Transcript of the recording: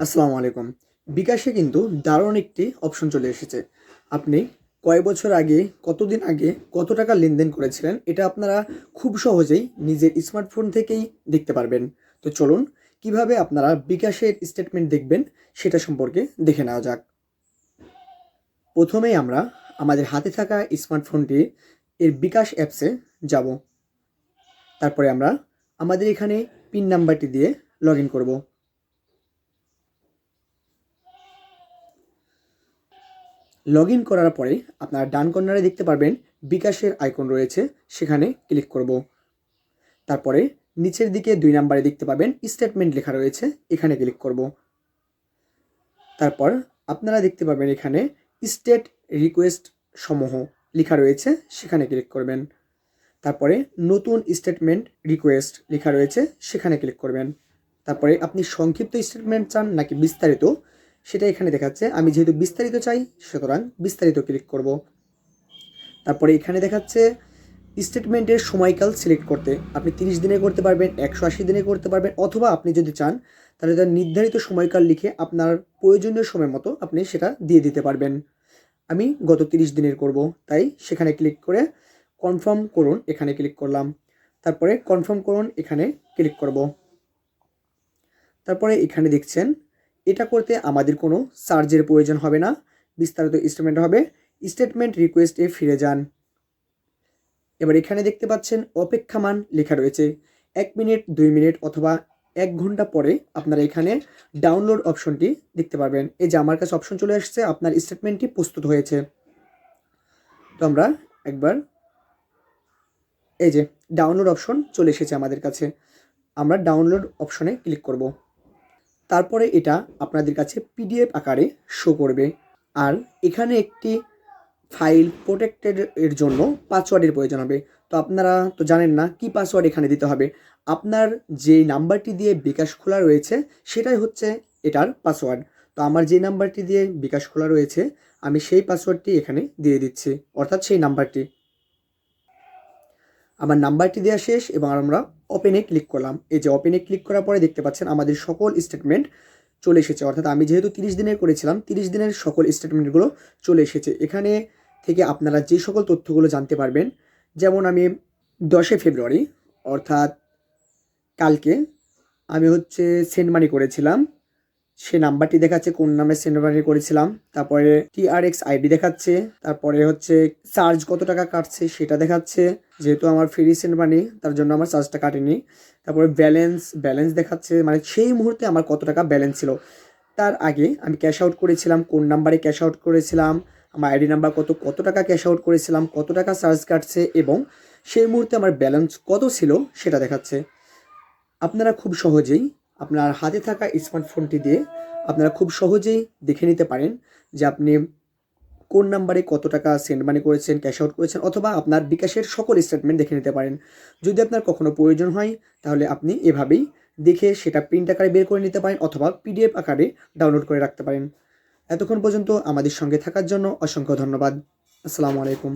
আসসালামু আলাইকুম। বিকাশে কিন্তু দারুণ একটি অপশন চলে এসেছে। আপনি কয় বছর আগে, কতদিন আগে, কত টাকা লেনদেন করেছিলেন, এটা আপনারা খুব সহজেই নিজের স্মার্টফোন থেকেই দেখতে পারবেন। তো চলুন, কীভাবে আপনারা বিকাশের স্টেটমেন্ট দেখবেন, সেটা সম্পর্কে দেখে নেওয়া যাক। প্রথমেই আমরা আমাদের হাতে থাকা স্মার্টফোনটি এর বিকাশ অ্যাপসে যাব। তারপরে আমরা আমাদের এখানে পিন নাম্বারটি দিয়ে লগ ইন করব। লগ ইন করার পরে আপনারা ডান কর্নারে দেখতে পারবেন বিকাশের আইকন রয়েছে, সেখানে ক্লিক করব। তারপরে নিচের দিকে দুই নাম্বারে দেখতে পাবেন স্টেটমেন্ট লেখা রয়েছে, এখানে ক্লিক করব। তারপর আপনারা দেখতে পাবেন এখানে স্টেট রিকোয়েস্ট সমূহ লেখা রয়েছে, সেখানে ক্লিক করবেন। তারপরে নতুন স্টেটমেন্ট রিকোয়েস্ট লেখা রয়েছে, সেখানে ক্লিক করবেন। তারপরে আপনি সংক্ষিপ্ত স্টেটমেন্ট চান নাকি বিস্তারিত সেটা এখানে দেখাচ্ছে। আমি যেহেতু বিস্তারিত চাই, সুতরাং বিস্তারিত ক্লিক করব। তারপরে এখানে দেখাচ্ছে স্টেটমেন্টের সময়কাল সিলেক্ট করতে। আপনি তিরিশ দিনে করতে পারবেন, একশো আশি দিনে করতে পারবেন, অথবা আপনি যদি চান, তাহলে তার নির্ধারিত সময়কাল লিখে আপনার প্রয়োজনীয় সময় মতো আপনি সেটা দিয়ে দিতে পারবেন। আমি গত তিরিশ দিনের করব, তাই সেখানে ক্লিক করে কনফার্ম করুন, এখানে ক্লিক করলাম। তারপরে কনফার্ম করুন, এখানে ক্লিক করব। তারপরে এখানে দেখছেন এটা করতে আমাদের কোনো চার্জের প্রয়োজন হবে না। বিস্তারিত স্টেটমেন্ট হবে। স্টেটমেন্ট রিকোয়েস্টে ফিরে যান। এবার এখানে দেখতে পাচ্ছেন অপেক্ষামান লেখা রয়েছে। এক মিনিট, দুই মিনিট অথবা এক ঘণ্টা পরে আপনারা এখানে ডাউনলোড অপশনটি দেখতে পারবেন। এই যে আমার কাছে অপশন চলে আসছে আপনার স্টেটমেন্টটি প্রস্তুত হয়েছে। তো আমরা একবার এই যে ডাউনলোড অপশন চলে এসেছে আমাদের কাছে। আমরা ডাউনলোড অপশনে ক্লিক করব। তারপরে এটা আপনাদের কাছে পিডিএফ আকারে শো করবে। আর এখানে একটি ফাইল প্রোটেক্টেড এর জন্য পাসওয়ার্ডের প্রয়োজন হবে। তো আপনারা তো জানেন না কি পাসওয়ার্ড এখানে দিতে হবে। আপনার যে নাম্বারটি দিয়ে বিকাশ খোলা রয়েছে, সেটাই হচ্ছে এটার পাসওয়ার্ড তো আমার যে নাম্বারটি দিয়ে বিকাশ খোলা রয়েছে, আমি সেই পাসওয়ার্ডটি এখানে দিয়ে দিচ্ছি, অর্থাৎ সেই নাম্বারটি। আমার নাম্বারটি দেওয়া শেষ এবং আমরা ওপেনে ক্লিক করলাম। এই যে ওপেনে ক্লিক করার পরে দেখতে পাচ্ছেন আমাদের সকল স্টেটমেন্ট চলে এসেছে। অর্থাৎ আমি যেহেতু তিরিশ দিনের করেছিলাম, তিরিশ দিনের সকল স্টেটমেন্টগুলো চলে এসেছে। এখানে থেকে আপনারা যে সকল তথ্যগুলো জানতে পারবেন, যেমন আমি দশে ফেব্রুয়ারি, অর্থাৎ কালকে, আমি হচ্ছে সেন্ড মানি করেছিলাম। সে নাম্বারটি দেখাচ্ছে, কোন নামে সেন্ড মানি করেছিলাম। তারপরে টিআরএক্স আইডি দেখাচ্ছে, তারপরে হচ্ছে চার্জ কত টাকা কাটছে সেটা দেখাচ্ছে। যেহেতু আমার ফ্রি সেন্ড মানি তার জন্য আমার চার্জটা কাটেনি। তারপরে ব্যালেন্স ব্যালেন্স দেখাচ্ছে মানে সেই মুহূর্তে আমার কত টাকা ব্যালেন্স ছিল। তার আগে আমি ক্যাশ আউট করেছিলাম, কোন নাম্বারে ক্যাশ আউট করেছিলাম, আমার আইডি নাম্বার কত কত টাকা ক্যাশ আউট করেছিলাম, কত টাকা চার্জ কাটছে এবং সেই মুহূর্তে আমার ব্যালেন্স কত ছিল সেটা দেখাচ্ছে। আপনারা খুব সহজেই আপনার হাতে থাকা স্মার্টফোনটি দিয়ে আপনারা খুব সহজেই দেখে নিতে পারেন যে আপনি কোন নাম্বারে কত টাকা সেন্ড মানি করেছেন ক্যাশ আউট করেছেন, অথবা আপনার বিকাশের সকল স্টেটমেন্ট দেখে নিতে পারেন। যদি আপনার কখনো প্রয়োজন হয়, তাহলে আপনি এভাবেই দেখে সেটা প্রিন্ট আকারে বের করে নিতে পারেন, অথবা পিডিএফ আকারে ডাউনলোড করে রাখতে পারেন। এতক্ষণ পর্যন্ত আমাদের সঙ্গে থাকার জন্য অসংখ্য ধন্যবাদ। আসসালামু আলাইকুম।